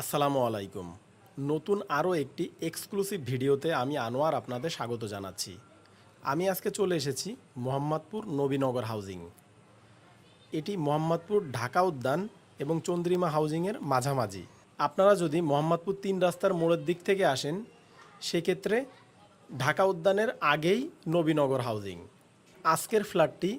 আসসালামু আলাইকুম। নতুন আরও একটি এক্সক্লুসিভ ভিডিওতে আমি আনোয়ার আপনাদের স্বাগত জানাচ্ছি। আমি আজকে চলে এসেছি মোহাম্মদপুর নবীনগর হাউজিং। এটি মোহাম্মদপুর ঢাকা উদ্যান এবং চন্দ্রিমা হাউজিংয়ের মাঝামাঝি। আপনারা যদি মোহাম্মদপুর তিন রাস্তার মোড়ের দিক থেকে আসেন, সেক্ষেত্রে ঢাকা উদ্যানের আগেই নবীনগর হাউজিং। আজকের ফ্ল্যাটটি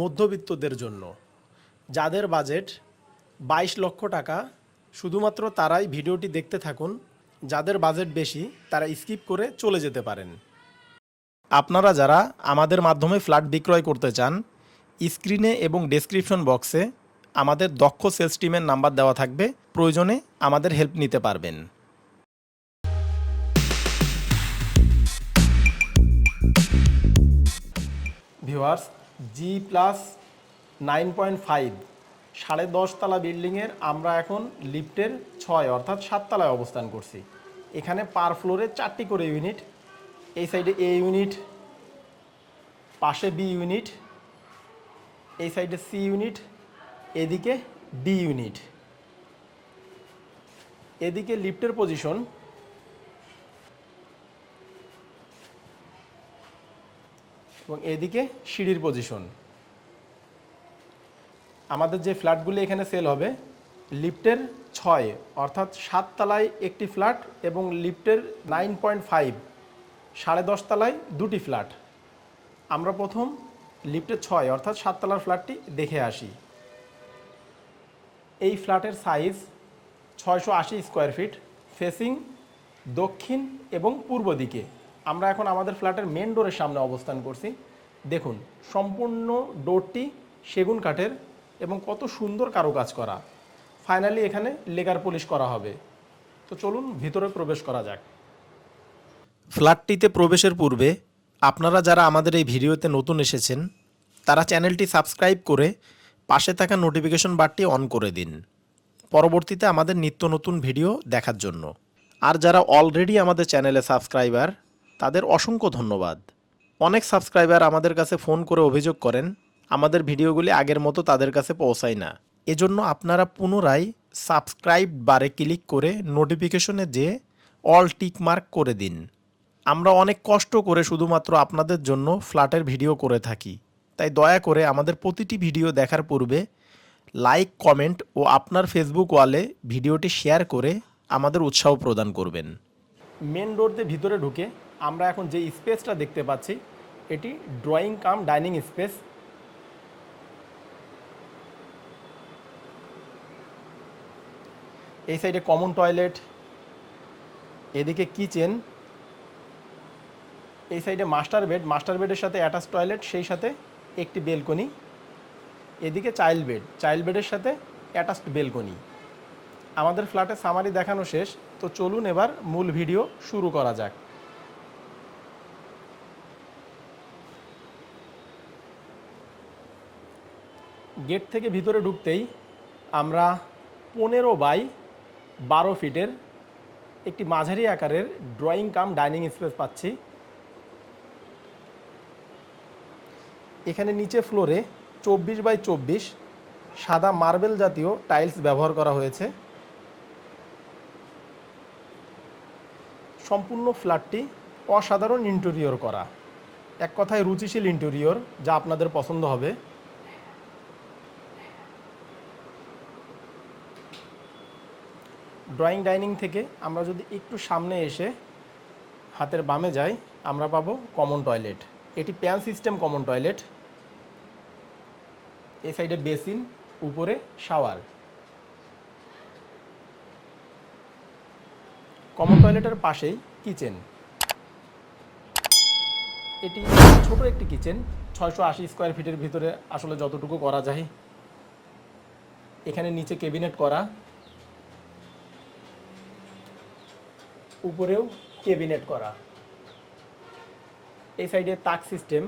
মধ্যবিত্তদের জন্য। যাদের বাজেট বাইশ লক্ষ টাকা শুধুমাত্র তারাই ভিডিওটি দেখতে থাকুন। যাদের বাজেট বেশি, তারা স্কিপ করে চলে যেতে পারেন। আপনারা যারা আমাদের মাধ্যমে ফ্ল্যাট বিক্রয় করতে চান, স্ক্রিনে এবং ডেসক্রিপশন বক্সে আমাদের দক্ষ সেলস টিমের নাম্বার দেওয়া থাকবে। প্রয়োজনে আমাদের হেল্প নিতে পারবেন। Viewers G plus nine point five সাড়ে দশতলা বিল্ডিংয়ের আমরা এখন লিফটের ছয়, অর্থাৎ সাততলায় অবস্থান করছি। এখানে পার ফ্লোরে চারটি করে ইউনিট, এই সাইডে এ ইউনিট, পাশে বি ইউনিট, এই সাইডে সি ইউনিট, এদিকে ডি ইউনিট। এদিকে লিফটের পজিশন, এবং এদিকে সিঁড়ির পজিশন। আমাদের যে ফ্ল্যাটগুলি এখানে সেল হবে, লিফটের ছয়, অর্থাৎ সাত সাততলায় একটি ফ্ল্যাট এবং লিফটের নাইন পয়েন্ট ফাইভ, সাড়ে দশতলায় দুটি ফ্ল্যাট। আমরা প্রথম লিফটের ছয়, অর্থাৎ সাততলার ফ্ল্যাটটি দেখে আসি। এই ফ্ল্যাটের সাইজ ছয়শো আশি স্কোয়ার ফিট ফেসিং দক্ষিণ এবং পূর্ব দিকে। আমরা এখন আমাদের ফ্ল্যাটের মেন ডোরের সামনে অবস্থান করছি। দেখুন, সম্পূর্ণ ডোরটি সেগুন কাঠের এবং কত সুন্দর কারুকাজ করা। ফাইনালি এখানে লেগার পলিশ করা হবে। তো চলুন ভিতরে প্রবেশ করা যাক। ফ্ল্যাটটিতে প্রবেশের পূর্বে আপনারা যারা আমাদের এই ভিডিওতে নতুন এসেছেন, তারা চ্যানেলটি সাবস্ক্রাইব করে পাশে থাকা নোটিফিকেশন বারটি অন করে দিন। পরবর্তীতে আমাদের নিত্য নতুন ভিডিও দেখার জন্য। আর যারা অলরেডি আমাদের চ্যানেলে সাবস্ক্রাইবার, তাদের অসংখ্য ধন্যবাদ। অনেক সাবস্ক্রাইবার আমাদের কাছে ফোন করে অভিযোগ করেন আমাদের ভিডিওগুলি আগের মতো তাদের কাছে পৌঁছায় না। এজন্য আপনারা পুনরায় সাবস্ক্রাইব বারে ক্লিক করে নোটিফিকেশনে যে অল টিক মার্ক করে দিন। আমরা অনেক কষ্ট করে শুধুমাত্র আপনাদের জন্য ফ্ল্যাটের ভিডিও করে থাকি। তাই দয়া করে আমাদের প্রতিটি ভিডিও দেখার পূর্বে লাইক, কমেন্ট ও আপনার ফেসবুক ওয়ালে ভিডিওটি শেয়ার করে আমাদের উৎসাহ প্রদান করবেন। মেন ডোর দিয়ে ভিতরে ঢুকে আমরা এখন যে স্পেসটা দেখতে পাচ্ছি, এটি ড্রয়িং কাম, ডাইনিং স্পেস। এই সাইডে কমন টয়লেট এদিকে কিচেন এই সাইডে মাস্টার বেড মাস্টার বেডের সাথে অ্যাটাচ টয়লেট সেই সাথে একটি বেলকনি এদিকে চাইল্ড বেড চাইল্ড বেডের সাথে অ্যাটাচড বেলকনি আমাদের ফ্ল্যাটে সামারি দেখানো শেষ, তো চলুন এবার মূল ভিডিও শুরু করা যাক। গেট থেকে ভিতরে ঢুকতেই আমরা পনেরো বাই বারো ফিটের একটি মাঝারি আকারের ড্রয়িং কাম ডাইনিং স্পেস পাচ্ছি। এখানে নিচে ফ্লোরে চব্বিশ বাই চব্বিশ সাদা মার্বেল জাতীয় টাইলস ব্যবহার করা হয়েছে। সম্পূর্ণ ফ্ল্যাটটি অসাধারণ ইন্টেরিয়র করা। এক কথায় রুচিশীল ইন্টেরিয়র যা আপনাদের পছন্দ হবে। ড্রয়িং ডাইনিং থেকে আমরা যদি একটু সামনে এসে হাতের বামে যাই, আমরা পাবো কমন টয়লেট এটি প্যান সিস্টেম কমন টয়লেট এই সাইডে বেসিন উপরে শাওয়ার কমন টয়লেটের পাশেই কিচেন এটি ছোট একটি কিচেন ছয়শো আশি স্কোয়ার ফিটের ভিতরে আসলে যতটুকু করা যায়। এখানে নিচে কেবিনেট করা। উপরেও কেবিনেট করা। এই সাইডে তাক সিস্টেম।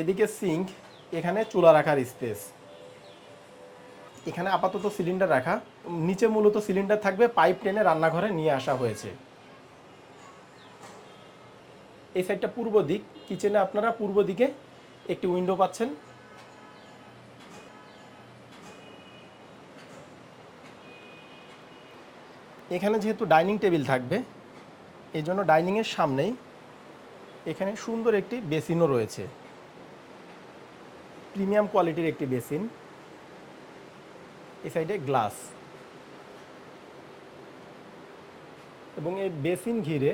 এদিকে সিঙ্ক, এখানে চুলা রাখার স্পেস। এখানে আপাতত সিলিন্ডার রাখা। নিচে মূলত সিলিন্ডার থাকবে, পাইপ টেনে রান্নাঘরে নিয়ে আসা হয়েছে। এই সাইডটা পূর্ব দিক। কিচেনে আপনারা পূর্ব দিকে একটি উইন্ডো পাচ্ছেন। এখানে যেহেতু ডাইনিং টেবিল থাকবে, এই জন্য ডাইনিংয়ের সামনেই এখানে সুন্দর একটি বেসিনও রয়েছে। প্রিমিয়াম কোয়ালিটির একটি বেসিন। এ সাইডে গ্লাস। এবং এই বেসিন ঘিরে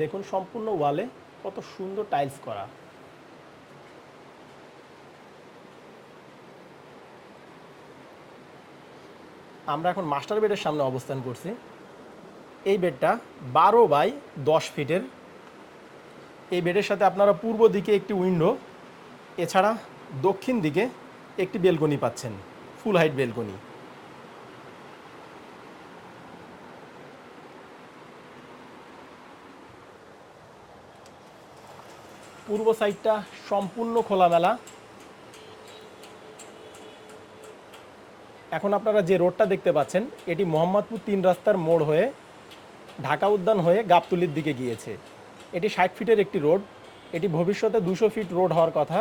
দেখুন সম্পূর্ণ ওয়ালে কত সুন্দর টাইলস করা। আমরা এখন মাস্টার বেডের সামনে অবস্থান করছি। এই বেডটা বারো বাই দশ ফিটের। এই বেডের সাথে আপনারা পূর্ব দিকে একটি উইন্ডো, এছাড়া দক্ষিণ দিকে একটি বেলকনি পাচ্ছেন, ফুল হাইট বেলকনি। পূর্ব সাইডটা সম্পূর্ণ খোলামেলা। এখন আপনারা যে রোডটা দেখতে পাচ্ছেন, এটি মোহাম্মদপুর তিন রাস্তার মোড় হয়ে ঢাকা উদ্যান হয়ে গাবতলির দিকে গিয়েছে। এটি ষাট ফিটের একটি রোড, এটি ভবিষ্যতে দুশো ফিট রোড হওয়ার কথা।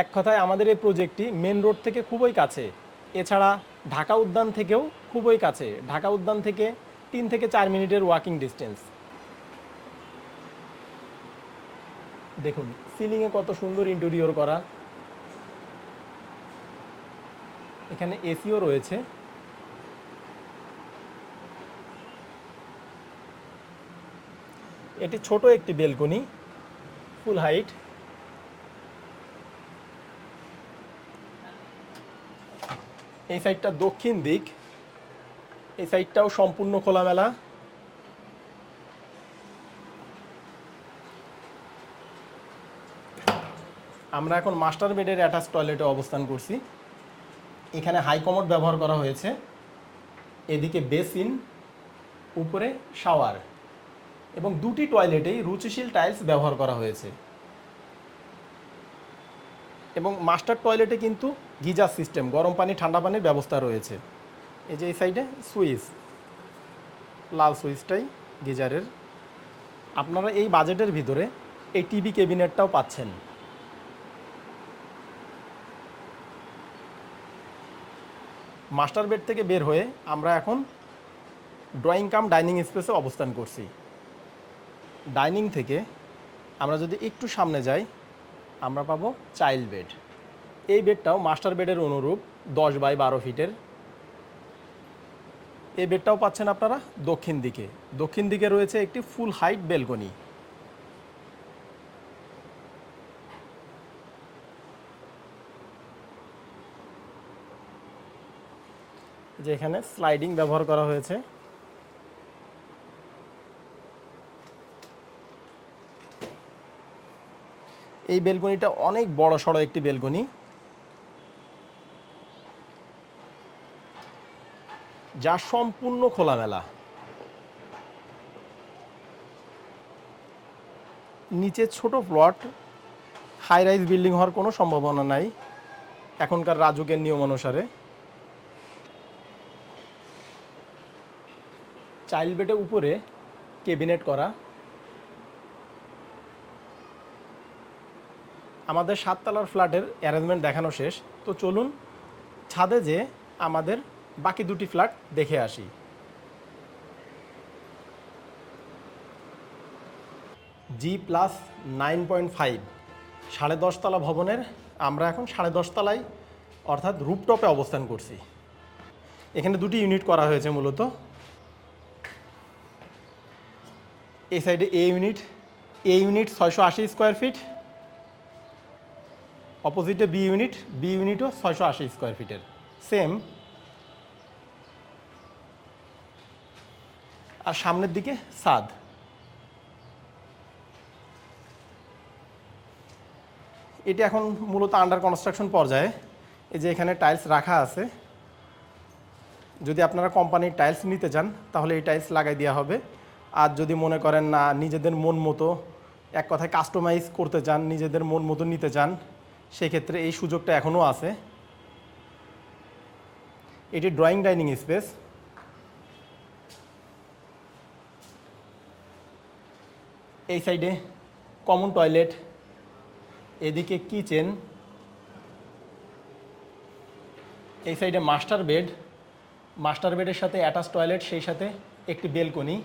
এক কথায় আমাদের এই প্রজেক্টটি মেন রোড থেকে খুবই কাছে। এছাড়া ঢাকা উদ্যান থেকেও খুবই কাছে। ঢাকা উদ্যান থেকে তিন থেকে চার মিনিটের ওয়াকিং ডিস্টেন্স দেখুন সিলিংয়ে কত সুন্দর ইন্টেরিয়র করা। এখানে এসিও রয়েছে। এটি ছোট একটি বেলকনি, ফুল হাইট। এই সাইডটা দক্ষিণ দিক। এই সাইডটাও সম্পূর্ণ খোলামেলা। আমরা এখন মাস্টার বেডের অ্যাটাচ টয়লেটে অবস্থান করছি। এখানে হাই কমোড ব্যবহার করা হয়েছে। এদিকে বেসিন উপরে শাওয়ার এবং দুটি টয়লেটেই রুচিশীল টাইলস ব্যবহার করা হয়েছে। এবং মাস্টার টয়লেটে কিন্তু গিজার সিস্টেম গরম পানি, ঠান্ডা পানির ব্যবস্থা রয়েছে। এই যে এই সাইডে সুইচ লাল সুইচটাই গিজারের। আপনারা এই বাজেটের ভিতরে এই টিভি ক্যাবিনেটটাও পাচ্ছেন। মাস্টার বেড থেকে বের হয়ে আমরা এখন ড্রয়িং কাম ডাইনিং স্পেসে অবস্থান করছি। ডাইনিং থেকে আমরা যদি একটু সামনে যাই, আমরা পাবো চাইল্ড বেড। এই বেডটাও মাস্টার বেডের অনুরূপ দশ বাই বারো ফিটের। এই বেডটাও পাচ্ছেন আপনারা দক্ষিণ দিকে। দক্ষিণ দিকে রয়েছে একটি ফুল হাইট বেলকনি। যে এখানে স্লাইডিং ব্যবহার করা হয়েছে। এই বেলকনিটা অনেক বড় সড়ো একটি বেলকনি। যা সম্পূর্ণ খোলামেলা। নিচে ছোট প্লট হাই রাইজ বিল্ডিং হওয়ার কোনো সম্ভাবনা নাই। এখনকার রাজুকের নিয়ম অনুসারে চাইল্ড বেডের উপরে কেবিনেট করা। আমাদের সাততলার ফ্ল্যাটের অ্যারেঞ্জমেন্ট দেখানো শেষ। তো চলুন ছাদে যে আমাদের বাকি দুটি ফ্ল্যাট দেখে আসি। G plus nine point five, সাড়ে দশতলা ভবনের। আমরা এখন সাড়ে দশতলায় অর্থাৎ রুপটপে অবস্থান করছি। এখানে দুটি ইউনিট করা হয়েছে মূলত। এই সাইডে এ ইউনিট এ ইউনিট ছয়শো আশি স্কোয়ার ফিট, অপোজিটে বি ইউনিট, বি ইউনিটও ছয়শো আশি স্কোয়ার ফিটের, সেম। আর সামনের দিকে সাদ। এটি এখন মূলত আন্ডার কনস্ট্রাকশন পর্যায়ে। এই যে এখানে টাইলস রাখা আছে। যদি আপনারা কোম্পানির টাইলস নিতে চান, তাহলে এই টাইলস লাগাই দেওয়া হবে। আর যদি মনে করেন না, নিজেদের মন মতো এক কথায় কাস্টমাইজ করতে চান, নিজেদের মন মতো নিতে চান, সেক্ষেত্রে এই সুযোগটা এখনও আছে। এটি ড্রয়িং ডাইনিং স্পেস এই সাইডে কমন টয়লেট এদিকে কিচেন এই সাইডে মাস্টার বেড মাস্টার বেডের সাথে অ্যাটাচ টয়লেট সেই সাথে একটি বেলকনি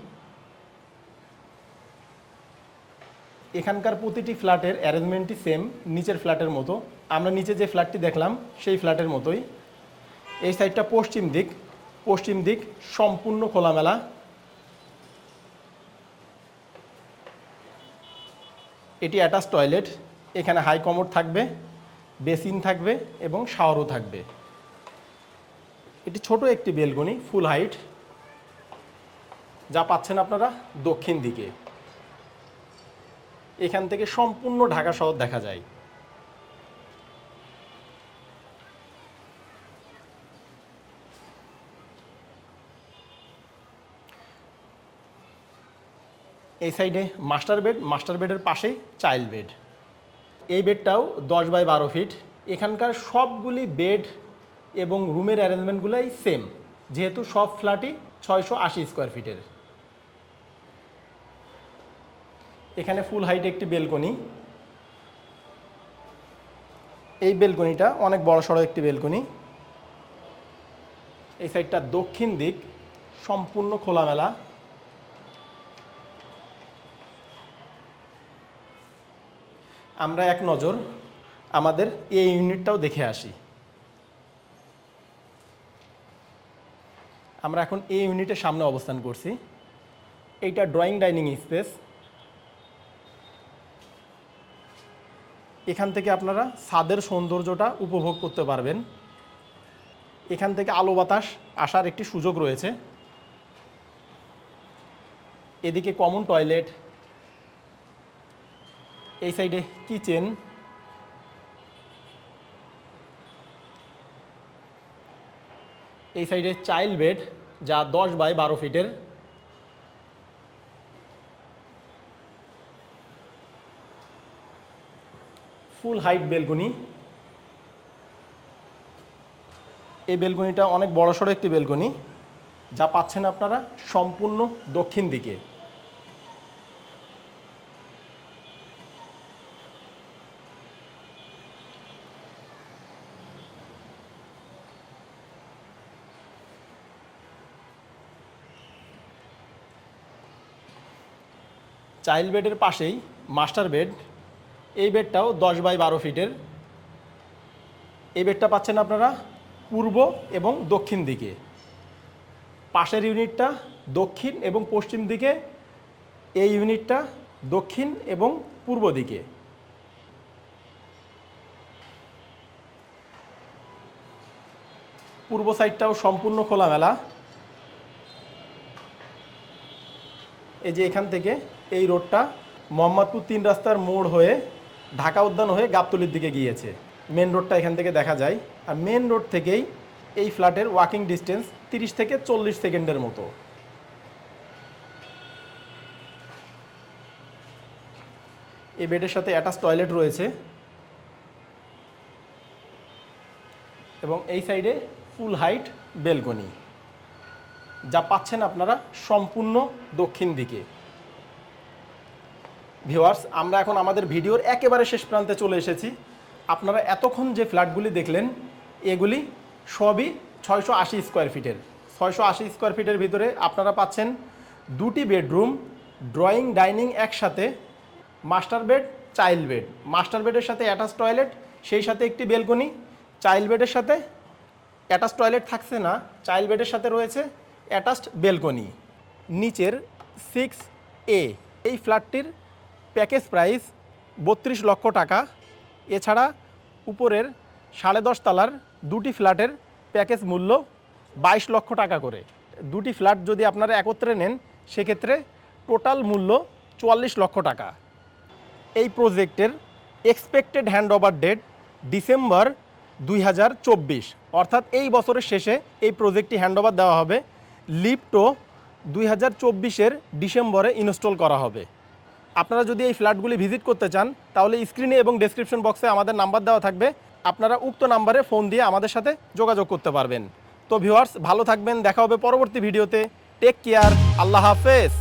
এখানকার প্রতিটি ফ্ল্যাটের অ্যারেঞ্জমেন্টই সেম নিচের ফ্ল্যাটের মতো। আমরা নিচে যে ফ্ল্যাটটি দেখলাম, সেই ফ্ল্যাটের মতোই। এই সাইডটা পশ্চিম দিক। পশ্চিম দিক সম্পূর্ণ খোলামেলা। এটি অ্যাটাচ টয়লেট এখানে হাই কমোড থাকবে বেসিন থাকবে এবং শাওয়ারও থাকবে। এটি ছোট একটি বেলকনি ফুল হাইট যা পাচ্ছেন আপনারা দক্ষিণ দিকে। এখান থেকে সম্পূর্ণ ঢাকা শহর দেখা যায়। এই সাইডে মাস্টার বেড, মাস্টার বেডের পাশেই চাইল্ড বেড। এই বেডটাও দশ বাই বারো ফিট। এখানকার সবগুলি বেড এবং রুমের অ্যারেঞ্জমেন্টগুলোই সেম যেহেতু সব ফ্ল্যাটই ছয়শো আশি স্কোয়ার ফিটের এখানে ফুল হাইট একটি বেলকনি। এই বেলকনিটা অনেক বড় সড়ো একটি বেলকনি। এই সাইডটা দক্ষিণ দিক, সম্পূর্ণ খোলামেলা। আমরা এক নজর আমাদের এই ইউনিটটাও দেখে আসি। আমরা এখন এই ইউনিটের সামনে অবস্থান করছি। এইটা ড্রয়িং ডাইনিং স্পেস এখান থেকে আপনারা ছাদের সৌন্দর্যটা উপভোগ করতে পারবেন। এখান থেকে আলো বাতাস আসার একটি সুযোগ রয়েছে। এদিকে কমন টয়লেট এই সাইডে কিচেন এই সাইডে চাইল্ড বেড যা দশ বাই বারো ফিটের ফুল হাইট বেলকনি। এই বেলকনিটা অনেক বড়সড় একটি বেলকনি, যা পাচ্ছেন আপনারা সম্পূর্ণ দক্ষিণ দিকে। চাইল্ড বেডের পাশেই মাস্টার বেড এই বেডটাও দশ বাই বারো ফিটের। এই বেডটা পাচ্ছেন আপনারা পূর্ব এবং দক্ষিণ দিকে। পাশের ইউনিটটা দক্ষিণ এবং পশ্চিম দিকে, এই ইউনিটটা দক্ষিণ এবং পূর্ব দিকে। পূর্ব সাইডটাও সম্পূর্ণ খোলামেলা। এই যে এখান থেকে এই রোডটা মোহাম্মদপুর তিন রাস্তার মোড় হয়ে ঢাকা উদ্যান হয়ে গাবতলির দিকে গিয়েছে। মেন রোডটা এখান থেকে দেখা যায়। আর মেন রোড থেকেই এই ফ্ল্যাটের ওয়াকিং ডিস্টেন্স তিরিশ থেকে চল্লিশ সেকেন্ডের মতো। এই বেডের সাথে অ্যাটাচ টয়লেট রয়েছে। এবং এই সাইডে ফুল হাইট বেলকনি যা পাচ্ছেন আপনারা সম্পূর্ণ দক্ষিণ দিকে। ভিওয়ার্স আমরা এখন আমাদের ভিডিওর একেবারে শেষ প্রান্তে চলে এসেছি। আপনারা এতক্ষণ যে ফ্ল্যাটগুলি দেখলেন, এগুলি সবই ছয়শো আশি স্কোয়ার ফিটের ছয়শো আশি স্কোয়ার ফিটের ভিতরে আপনারা পাচ্ছেন দুটি বেডরুম ড্রয়িং ডাইনিং একসাথে master bed child bed master বেডের সাথে অ্যাটাচ টয়লেট সেই সাথে একটি বেলকনি চাইল্ড বেডের সাথে অ্যাটাচ টয়লেট থাকছে না চাইল্ড বেডের সাথে রয়েছে অ্যাটাচড বেলকনি নিচের সিক্স এ এই ফ্ল্যাটটির প্যাকেজ প্রাইস বত্রিশ লক্ষ টাকা। এছাড়া উপরের সাড়ে দশ তলার দুটি ফ্ল্যাটের প্যাকেজ মূল্য বাইশ লক্ষ টাকা করে। দুটি ফ্ল্যাট যদি আপনারা একত্রে নেন, সেক্ষেত্রে টোটাল মূল্য চুয়াল্লিশ লক্ষ টাকা। এই প্রজেক্টের expected hand over date December দুই হাজার চব্বিশ। অর্থাৎ এই বছরের শেষে এই প্রজেক্টটি হ্যান্ডওভার দেওয়া হবে। লিফটও দুই হাজার চব্বিশের ডিসেম্বরে ইনস্টল করা হবে। আপনারা যদি এই ফ্ল্যাটগুলি ভিজিট করতে চান, তাহলে স্ক্রিনে এবং ডেসক্রিপশন বক্সে আমাদের নাম্বার দেওয়া থাকবে। আপনারা উক্ত নাম্বারে ফোন দিয়ে আমাদের সাথে যোগাযোগ করতে পারবেন। তো ভিউয়ার্স ভালো থাকবেন, দেখা হবে পরবর্তী ভিডিওতে। টেক কেয়ার আল্লাহ হাফেজ।